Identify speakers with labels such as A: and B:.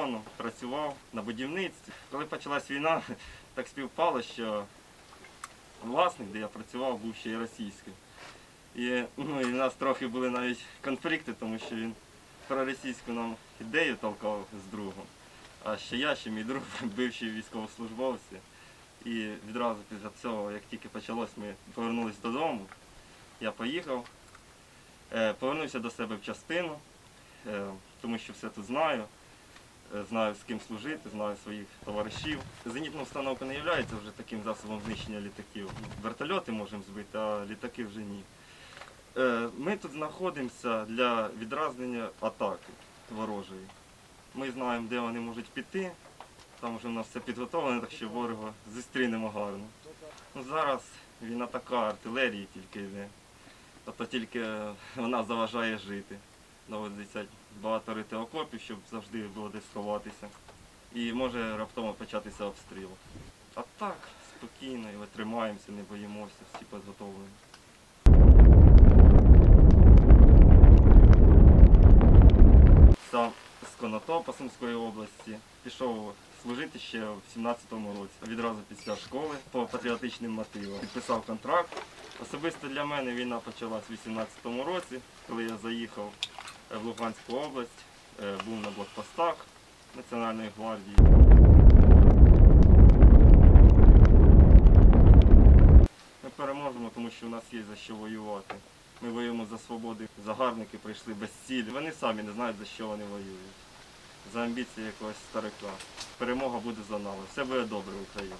A: фортепіано, працював на будівництві. Коли почалась війна, так співпало, що власник, де я працював, був ще й російський. І, ну, і в нас трохи були навіть конфлікти, тому що він проросійську нам ідею толкав з другом. А ще я, ще мій друг, бивші військовослужбовці. І відразу після цього, як тільки почалось, ми повернулись додому. Я поїхав, е, повернувся до себе в частину, е, тому що все тут знаю. Знаю, з ким служити, знаю своїх товаришів. Зенітна установка не є вже таким засобом знищення літаків. Вертольоти можемо збити, а літаки вже ні. Е, Ми тут знаходимося для відразнення атаки ворожої. Ми знаємо, де вони можуть піти. Там вже в нас все підготовлено, так що ворога зустрінемо гарно. Ну, зараз війна така, артилерії тільки йде. Тобто тільки вона заважає жити. Доводиться багато рити окопів, щоб завжди було де сховатися. І може раптово початися обстріл. А так, спокійно, і тримаємося, не боїмося, всі підготовлені. Сам з Конотопа Сумської області. Пішов служити ще в 17-му році, відразу після школи по патріотичним мотивам. Підписав контракт. Особисто для мене війна почалась в 18-му році, коли я заїхав в Луганську область, е, був на блокпостах Національної гвардії. Ми переможемо, тому що в нас є за що воювати. Ми воюємо за свободу. Загарбники прийшли без цілі. Вони самі не знають, за що вони воюють. За амбіції якогось старика. Перемога буде за нами. Все буде добре, Україна.